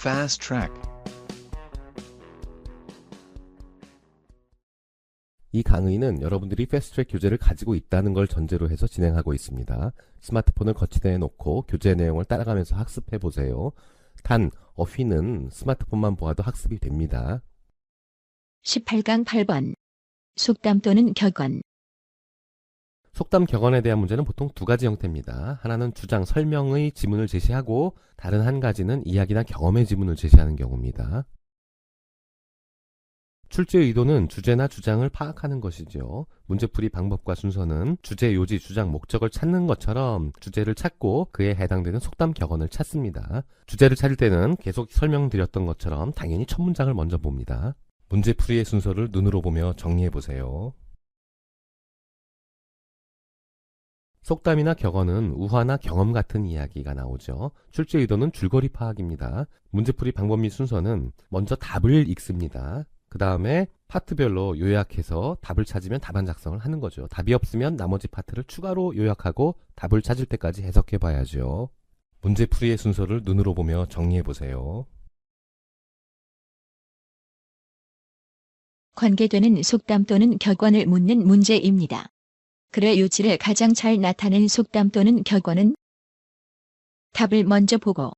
Fast track. 이 강의는 여러분들이 패스트트랙 교재를 가지고 있다는 걸 전제로 해서 진행하고 있습니다. 스마트폰을 거치대에 놓고 교재 내용을 따라가면서 학습해 보세요. 단, 어휘는 스마트폰만 보아도 학습이 됩니다. 18강 8번. 속담 또는 격언. 속담 격언에 대한 문제는 보통 두 가지 형태입니다. 하나는 주장, 설명의 지문을 제시하고 다른 한 가지는 이야기나 경험의 지문을 제시하는 경우입니다. 출제 의도는 주제나 주장을 파악하는 것이죠. 문제풀이 방법과 순서는 주제, 요지, 주장, 목적을 찾는 것처럼 주제를 찾고 그에 해당되는 속담 격언을 찾습니다. 주제를 찾을 때는 계속 설명드렸던 것처럼 당연히 첫 문장을 먼저 봅니다. 문제풀이의 순서를 눈으로 보며 정리해 보세요. 속담이나 격언은 우화나 경험 같은 이야기가 나오죠. 출제 의도는 줄거리 파악입니다. 문제풀이 방법 및 순서는 먼저 답을 읽습니다. 그 다음에 파트별로 요약해서 답을 찾으면 답안 작성을 하는 거죠. 답이 없으면 나머지 파트를 추가로 요약하고 답을 찾을 때까지 해석해 봐야죠. 문제풀이의 순서를 눈으로 보며 정리해 보세요. 관계되는 속담 또는 격언을 묻는 문제입니다. 글의 요지를 가장 잘 나타낸 속담 또는 격언은 답을 먼저 보고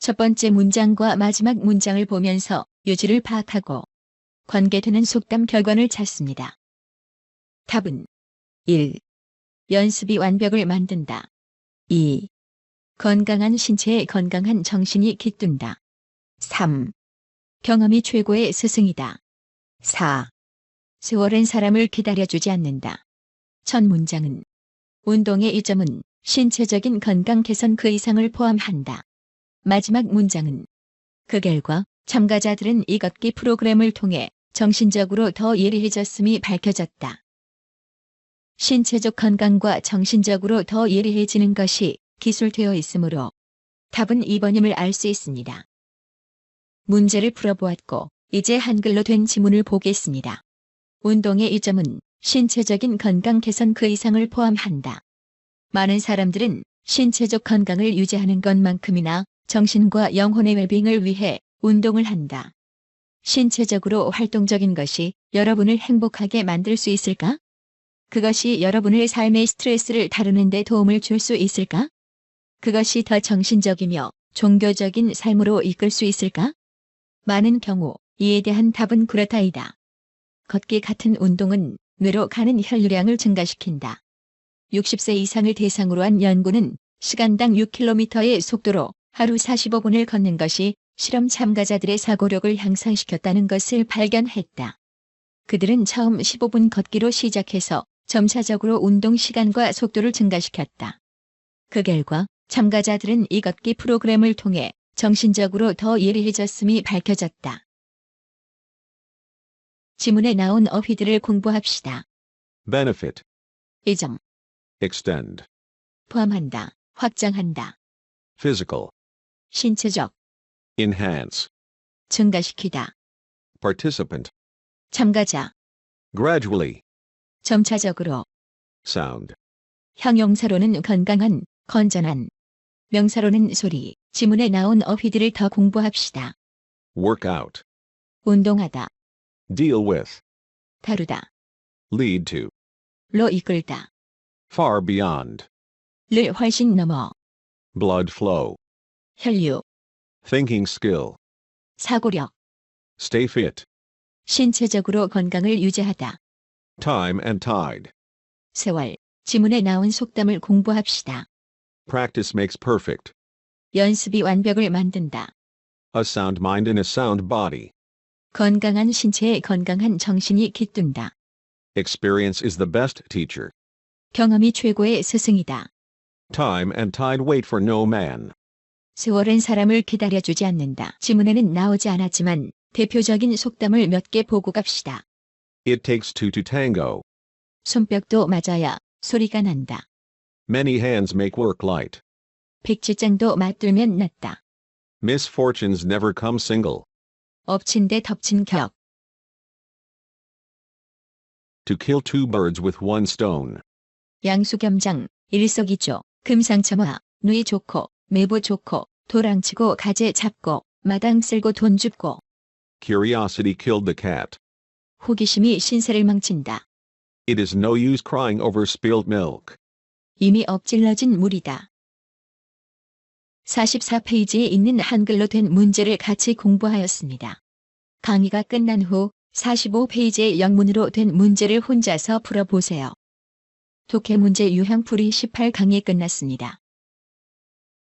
첫 번째 문장과 마지막 문장을 보면서 요지를 파악하고 관계되는 속담 격언을 찾습니다. 답은 1. 연습이 완벽을 만든다. 2. 건강한 신체에 건강한 정신이 깃든다. 3. 경험이 최고의 스승이다. 4. 세월은 사람을 기다려주지 않는다. 첫 문장은 운동의 이점은 신체적인 건강 개선 그 이상을 포함한다. 마지막 문장은 그 결과 참가자들은 이 걷기 프로그램을 통해 정신적으로 더 예리해졌음이 밝혀졌다. 신체적 건강과 정신적으로 더 예리해지는 것이 기술되어 있으므로 답은 2번임을 알 수 있습니다. 문제를 풀어보았고 이제 한글로 된 지문을 보겠습니다. 운동의 이점은 신체적인 건강 개선 그 이상을 포함한다. 많은 사람들은 신체적 건강을 유지하는 것만큼이나 정신과 영혼의 웰빙을 위해 운동을 한다. 신체적으로 활동적인 것이 여러분을 행복하게 만들 수 있을까? 그것이 여러분의 삶의 스트레스를 다루는 데 도움을 줄 수 있을까? 그것이 더 정신적이며 종교적인 삶으로 이끌 수 있을까? 많은 경우 이에 대한 답은 그렇다이다. 걷기 같은 운동은 뇌로 가는 혈류량을 증가시킨다. 60세 이상을 대상으로 한 연구는 시간당 6km의 속도로 하루 45분을 걷는 것이 실험 참가자들의 사고력을 향상시켰다는 것을 발견했다. 그들은 처음 15분 걷기로 시작해서 점차적으로 운동 시간과 속도를 증가시켰다. 그 결과 참가자들은 이 걷기 프로그램을 통해 정신적으로 더 예리해졌음이 밝혀졌다. 지문에 나온 어휘들을 공부합시다. benefit, 이점, extend, 포함한다, 확장한다, physical, 신체적, enhance, 증가시키다, participant, 참가자, gradually, 점차적으로, sound, 형용사로는 건강한, 건전한, 명사로는 소리, 지문에 나온 어휘들을 더 공부합시다. work out, 운동하다, deal with, 다루다, lead to, 로 이끌다, far beyond, 를 훨씬 넘어, blood flow, 혈류, thinking skill, 사고력, stay fit, 신체적으로 건강을 유지하다, time and tide. 세월, 지문에 나온 속담을 공부합시다. Practice makes perfect. 연습이 완벽을 만든다. A sound mind in a sound body. 건강한 신체에 건강한 정신이 깃든다. Experience is the best teacher. 경험이 최고의 스승이다. Time and tide wait for no man. 세월은 사람을 기다려주지 않는다. 지문에는 나오지 않았지만 대표적인 속담을 몇 개 보고 갑시다. It takes two to tango. 손뼉도 맞아야 소리가 난다. Many hands make work light. 백지장도 맞들면 낫다. Misfortunes never come single. 엎친 데 덮친 격. To kill two birds with one stone. 양수겸장, 일석이조, 금상첨화, 누이 좋고, 매부 좋고, 도랑치고 가재 잡고, 마당 쓸고 돈 줍고 Curiosity killed the cat. 호기심이 신세를 망친다. It is no use crying over spilled milk. 이미 엎질러진 물이다. 44페이지에 있는 한글로 된 문제를 같이 공부하였습니다. 강의가 끝난 후 45페이지의 영문으로 된 문제를 혼자서 풀어보세요. 독해 문제 유형 풀이 18강이 끝났습니다.